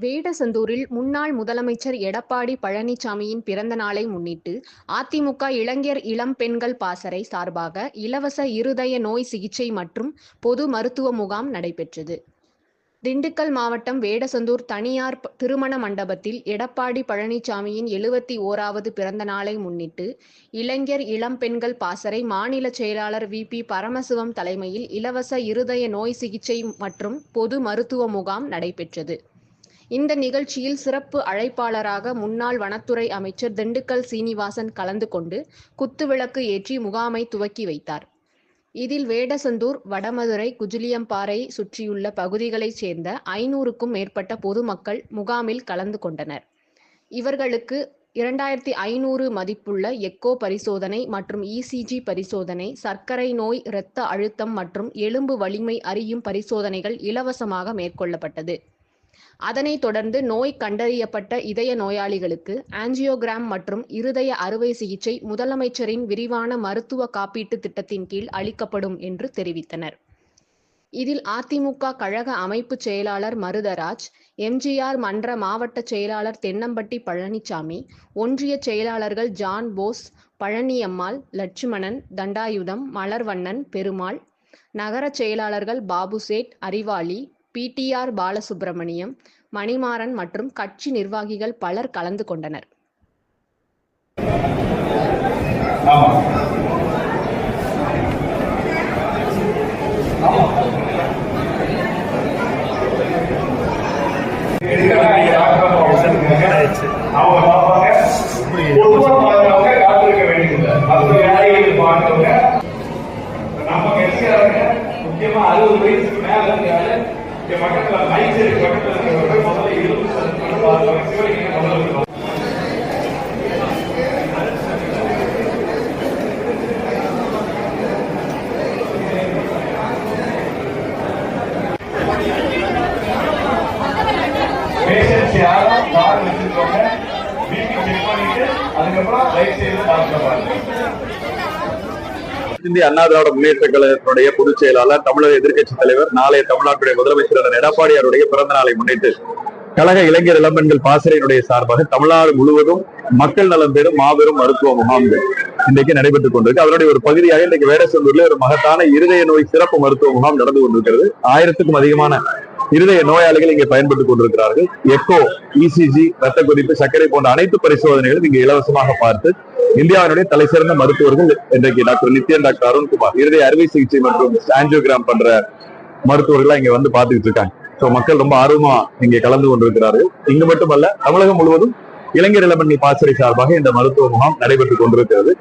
வேடசந்தூரில் முன்னாள் முதலமைச்சர் எடப்பாடி பழனிசாமியின் பிறந்த நாளை முன்னிட்டு அதிமுக இளைஞர் இளம் பெண்கள் பாசறை சார்பாக இலவச இருதய நோய் சிகிச்சை மற்றும் பொது மருத்துவ முகாம் நடைபெற்றது. திண்டுக்கல் மாவட்டம் வேடசந்தூர் தனியார் திருமண மண்டபத்தில் எடப்பாடி பழனிசாமியின் எழுபத்தி ஓராவது பிறந்த நாளை முன்னிட்டு இளைஞர் இளம் பெண்கள் பாசறை மாநில செயலாளர் வி. பி. பரமசிவம் தலைமையில் இலவச இருதய நோய் சிகிச்சை மற்றும் பொது மருத்துவ முகாம் நடைபெற்றது. இந்த நிகழ்ச்சியில் சிறப்பு அழைப்பாளராக முன்னாள் வனத்துறை அமைச்சர் திண்டுக்கல் சீனிவாசன் கலந்து கொண்டு குத்துவிளக்கு ஏற்றி முகாமை துவக்கி வைத்தார். இதில் வேடசந்தூர், வடமதுரை, குஜிலியம்பாறை சுற்றியுள்ள பகுதிகளைச் சேர்ந்த ஐநூறுக்கும் மேற்பட்ட பொதுமக்கள் முகாமில் கலந்து கொண்டனர். இவர்களுக்கு இரண்டாயிரத்தி ஐநூறு மதிப்புள்ள எக்கோ பரிசோதனை மற்றும் இசிஜி பரிசோதனை, சர்க்கரை நோய், இரத்த அழுத்தம் மற்றும் எலும்பு வலிமை அறியும் பரிசோதனைகள் இலவசமாக மேற்கொள்ளப்பட்டது. அதனைத் தொடர்ந்து நோய் கண்டறியப்பட்ட இதய நோயாளிகளுக்கு ஆஞ்சியோகிராம் மற்றும் இருதய அறுவை சிகிச்சை முதலமைச்சரின் விரிவான மருத்துவ காப்பீட்டு திட்டத்தின் கீழ் அளிக்கப்படும் என்று தெரிவித்தனர். இதில் அதிமுக கழக அமைப்புச் செயலாளர் மருதராஜ், எம்ஜிஆர் மன்ற மாவட்ட செயலாளர் தென்னம்பட்டி பழனிசாமி, ஒன்றிய செயலாளர்கள் ஜான் போஸ் பழனியம்மாள், லட்சுமணன், தண்டாயுதம், மலர்வண்ணன், பெருமாள், நகர செயலாளர்கள் பாபுசேட், அறிவாளி, பிடிஆர் பாலசுப்பிரமணியம், மணிமாறன் மற்றும் கட்சி நிர்வாகிகள் பலர் கலந்து கொண்டனர். முக்கியமா அறுபது வயசுக்கு மேல என் பக்கத்துல மைக் செட் பக்கத்துல இருக்கிறவங்க முதல்ல இருபது சதவீதம் முதல்ல கார் வச்சிருக்கோங்க வீட்டுக்கு செக் பண்ணிட்டு அதுக்கப்புறம் ரைட் சைடுல பார்க்க பாருங்க. இந்திய அண்ணா திராவிட முன்னேற்ற கழகத்தினுடைய பொதுச் செயலாளர் தமிழக எதிர்க்கட்சி தலைவர் நாளைய தமிழ்நாட்டுடைய முதலமைச்சர் எடப்பாடியாருடைய பிறந்த நாளை முன்னிட்டு கழக இளைஞர் இளம்பெண்கள் பாசறையினுடைய சார்பாக தமிழ்நாடு முழுவதும் மக்கள் நலம் பெறும் மாபெரும் மருத்துவ முகாம்கள் இன்றைக்கு நடைபெற்றுக் கொண்டிருக்கு. அதனுடைய ஒரு பகுதியாக இன்றைக்கு வேடசந்தூர்ல ஒரு மகத்தான இருதய நோய் சிறப்பு மருத்துவ முகாம் நடந்து கொண்டிருக்கிறது. ஆயிரத்துக்கும் அதிகமான இருதய நோயாளிகள் இங்கே பயன்பட்டுக் கொண்டிருக்கிறார்கள். எக்கோ இசிஜி ரத்த கொதிப்பு சர்க்கரை போன்ற அனைத்து பரிசோதனைகளும் இங்கே இலவசமாக பார்த்து இந்தியாவினுடைய தலை சிறந்த மருத்துவர்கள் இன்றைக்கு டாக்டர் நித்யன் டாக்டர் அருண்குமார் இருதய அறுவை சிகிச்சை மற்றும் ஆஞ்சியோகிராம் பண்ற மருத்துவர்கள் இங்க வந்து பாத்துக்கிட்டு இருக்காங்க. சோ மக்கள் ரொம்ப ஆர்வமா இங்க கலந்து கொண்டிருக்கிறார்கள். இங்கு மட்டுமல்ல தமிழகம் முழுவதும் இளைஞர் இளமணி பாசறை சார்பாக இந்த மருத்துவ முகாம் நடைபெற்றுக் கொண்டிருக்கிறது.